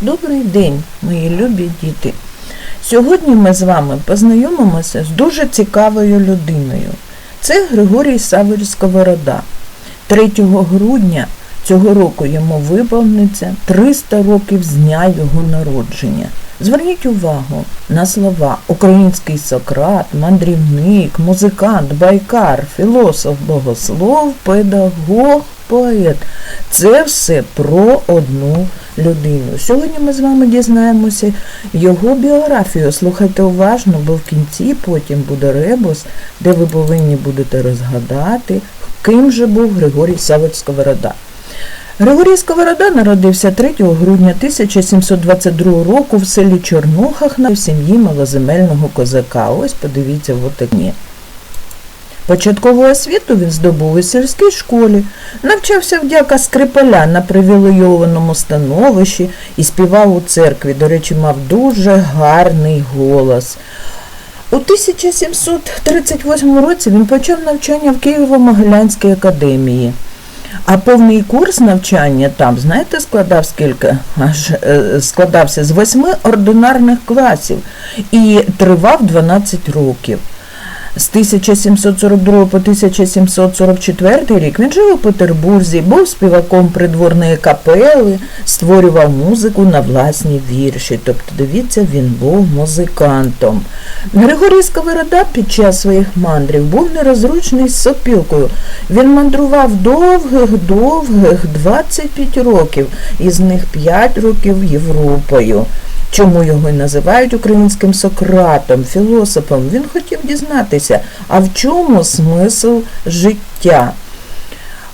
Добрий день, мої любі діти. Сьогодні ми з вами познайомимося з дуже цікавою людиною. Це Григорій Савич Сковорода. 3 грудня цього року йому виповниться 300 років з дня його народження. Зверніть увагу на слова український Сократ, мандрівник, музикант, байкар, філософ, богослов, педагог, поет. Це все про одну людину. Сьогодні ми з вами дізнаємося його біографію. Слухайте уважно, бо в кінці потім буде ребус, де ви повинні будете розгадати, ким же був Григорій Савич Сковорода. Григорій Сковорода народився 3 грудня 1722 року в селі Чорнухах на сім'ї малоземельного козака. Ось подивіться в отакні. Початкову освіту він здобув у сільській школі, навчався вдяка Скрипаля на привілейованому становищі і співав у церкві. До речі, мав дуже гарний голос. У 1738 році він почав навчання в Києво-Могилянській академії. А повний курс навчання там, знаєте, складав скільки? Аж е, складався з восьми ординарних класів і тривав 12 років. З 1742 по 1744 рік він жив у Петербурзі, був співаком придворної капели, створював музику на власні вірші. Тобто, дивіться, він був музикантом. Григорій Сковорода під час своїх мандрів був нерозручний з сопілкою. Він мандрував довгих-довгих 25 років, із них 5 років Європою. Чому його й називають українським Сократом, філософом? Він хотів дізнатися, а в чому смисл життя?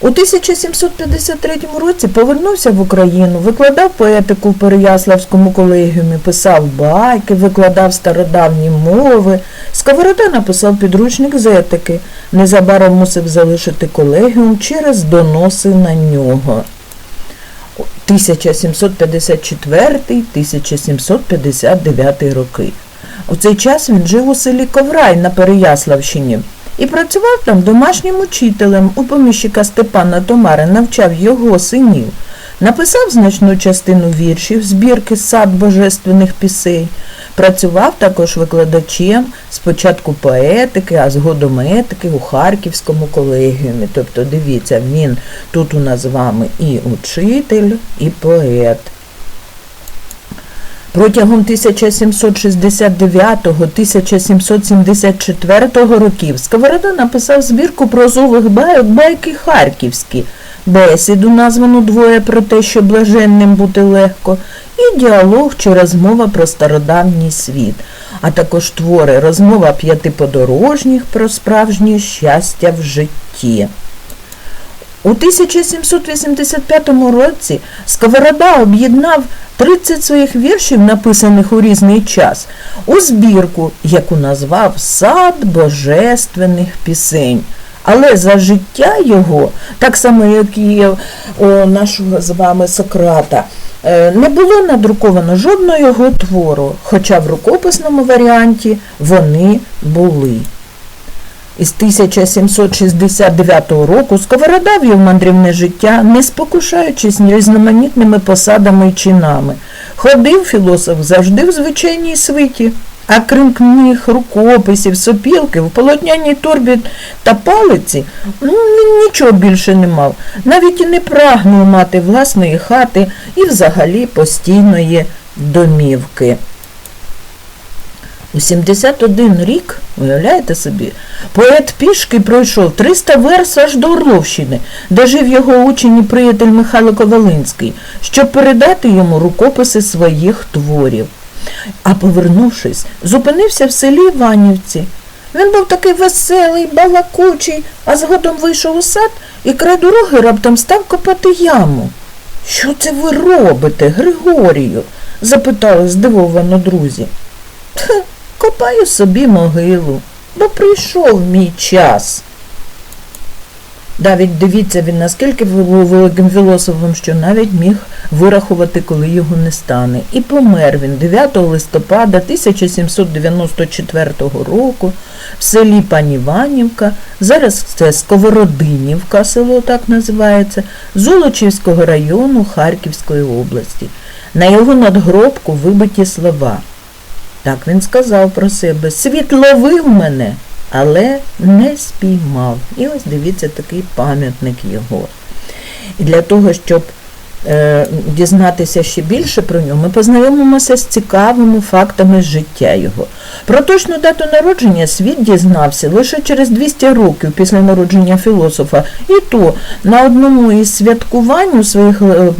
У 1753 році повернувся в Україну, викладав поетику в Переяславському колегіумі, писав байки, викладав стародавні мови. Сковорода написав підручник з етики. Незабаром мусив залишити колегіум через доноси на нього. 1754-1759 роки. У цей час він жив у селі Коврай на Переяславщині і працював там домашнім учителем у поміщика Степана Томари, навчав його синів. Написав значну частину віршів, збірки сад божественних пісень. Працював також викладачем спочатку поетики, а згодом етики у Харківському колегіумі. Тобто, дивіться, він тут у нас з вами і учитель, і поет. Протягом 1769-1774 років Сковорода написав збірку прозових байок байки харківські, бесіду, названу двоє про те, що блаженним бути легко, і діалог чи розмова про стародавній світ, а також твори розмова п'яти подорожніх про справжнє щастя в житті. У 1785 році Сковорода об'єднав 30 своїх віршів, написаних у різний час, у збірку, яку назвав Сад божественних пісень. Але за життя його, так само, як і у нашого з вами Сократа, е, не було надруковано жодного його твору, хоча в рукописному варіанті вони були. Із 1769 року Сковорода вів мандрівне життя, не спокушаючись різноманітними посадами і чинами. Ходив філософ завжди в звичайній свиті, а крім книг, рукописів, сопілки, в полотняній торбі та палиці ну, він нічого більше не мав, навіть і не прагнув мати власної хати і взагалі постійної домівки. У 71 рік, уявляєте собі, поет пішки пройшов 300 верст аж до Орловщини, де жив його учень і приятель Михайло Ковалинський, щоб передати йому рукописи своїх творів. А повернувшись, зупинився в селі Іванівці. Він був такий веселий, балакучий, а згодом вийшов у сад і край дороги раптом став копати яму. Що це ви робите, Григорію? запитали здивовано друзі. «Тх, Копаю собі могилу, бо прийшов мій час. Навіть дивіться він, наскільки був великим філософом, що навіть міг вирахувати, коли його не стане. І помер він 9 листопада 1794 року в селі Паніванівка, зараз це Сковородинівка, село так називається, Золочівського району Харківської області. На його надгробку вибиті слова. Так він сказав про себе. Світ ловив мене, але не спіймав. І ось дивіться такий пам'ятник його. І для того, щоб дізнатися ще більше про нього, ми познайомимося з цікавими фактами життя його. Про точну дату народження світ дізнався лише через 200 років після народження філософа. І то на одному із святкувань у своїх е,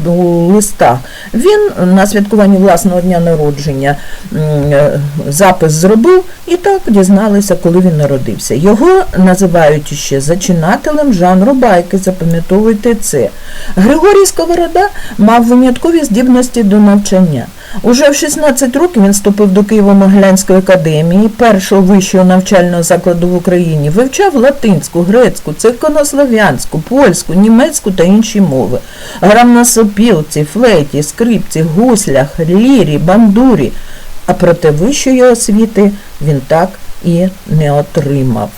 листах він на святкуванні власного дня народження е, запис зробив і так дізналися, коли він народився. Його називають ще зачинателем жанру байки, запам'ятовуйте це. Григорій Сковорода мав виняткові здібності до навчання. Уже в 16 років він вступив до Києво-Могилянської академії, першого вищого навчального закладу в Україні, вивчав латинську, грецьку, церковнослов'янську, польську, німецьку та інші мови. Грав на сопілці, флейті, скрипці, гуслях, лірі, бандурі. А проте вищої освіти він так і не отримав.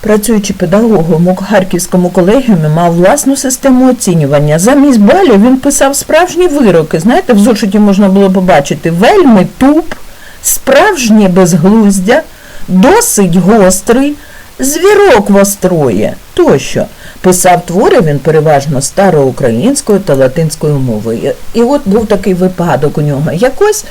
Працюючи педагогом у Харківському колегіумі, мав власну систему оцінювання. Замість балів він писав справжні вироки. Знаєте, в зошиті можна було побачити вельми туп, справжнє безглуздя, досить гострий, звірок востроє тощо. Писав твори він переважно староукраїнською та латинською мовою. І от був такий випадок у нього. Якось,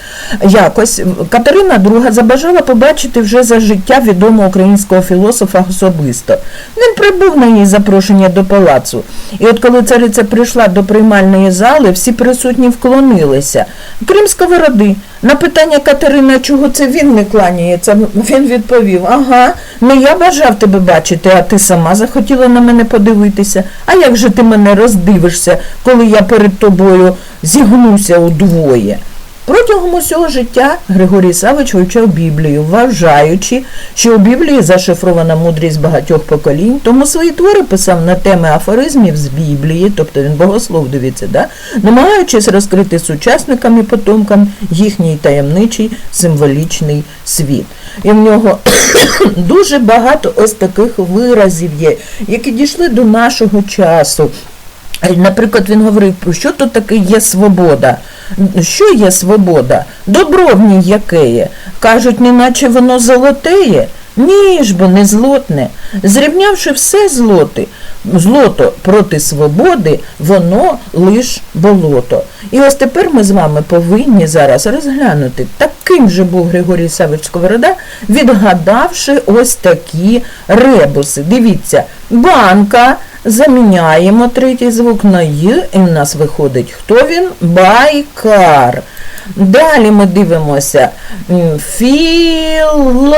якось Катерина II забажала побачити вже за життя відомого українського філософа особисто. Він прибув на її запрошення до палацу. І от коли цариця прийшла до приймальної зали, всі присутні вклонилися. Крім сковороди. На питання Катерина, чого це він не кланяється, він відповів: Ага, не я бажав тебе бачити, а ти сама захотіла на мене подивитися. А як же ти мене роздивишся, коли я перед тобою зігнуся удвоє? Протягом усього життя Григорій Савич вивчав Біблію, вважаючи, що у Біблії зашифрована мудрість багатьох поколінь, тому свої твори писав на теми афоризмів з Біблії, тобто він богослов, дивіться, да? намагаючись розкрити сучасникам і потомкам їхній таємничий символічний світ. І в нього дуже багато ось таких виразів є, які дійшли до нашого часу. Наприклад, він говорив, про що тут таке є свобода. Що є свобода? Добро в ній яке є. Кажуть, неначе воно золотеє. Ні ж бо не злотне. Зрівнявши все злоти, злото проти свободи, воно лиш болото. І ось тепер ми з вами повинні зараз розглянути, таким же був Григорій Савич Сковорода, відгадавши ось такі ребуси. Дивіться, банка. Заміняємо третій звук на Й, і в нас виходить, хто він? Байкар. Далі ми дивимося філософ.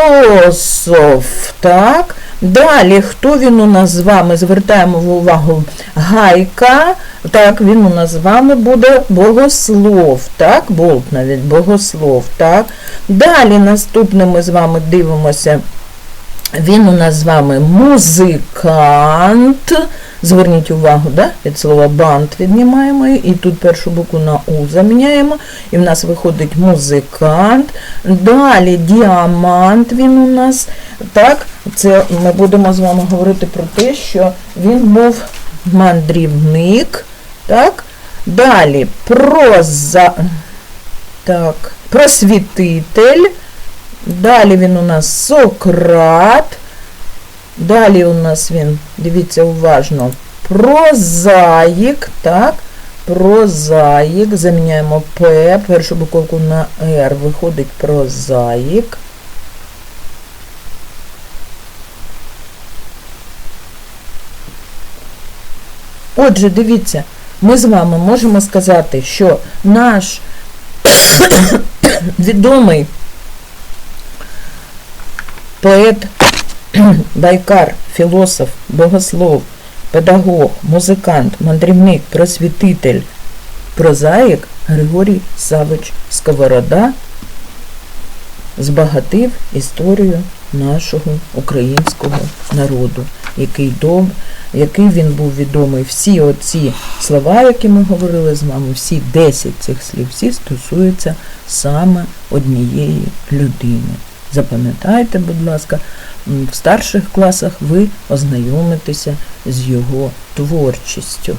так? Далі, хто він у нас з вами? Звертаємо увагу гайка. Так, він у нас з вами буде богослов. Так, болт навіть богослов. так. Далі наступне ми з вами дивимося. Він у нас з вами музикант. Зверніть увагу, да? від слова бант віднімаємо і тут першу букву на У заміняємо. І в нас виходить музикант. Далі діамант він у нас. Так, це ми будемо з вами говорити про те, що він був мандрівник. Так, Далі проза, так, просвітитель. Далі він у нас Сократ. Далі у нас він, дивіться уважно, прозаїк, так, прозаїк, заміняємо П, першу буковку на Р, виходить прозаїк. Отже, дивіться, ми з вами можемо сказати, що наш відомий поет, байкар, філософ, богослов, педагог, музикант, мандрівник, просвітитель, прозаїк Григорій Савич Сковорода збагатив історію нашого українського народу, який дом, який він був відомий. Всі оці слова, які ми говорили з вами, всі 10 цих слів, всі стосуються саме однієї людини. Запам'ятайте, будь ласка, в старших класах ви ознайомитеся з його творчістю.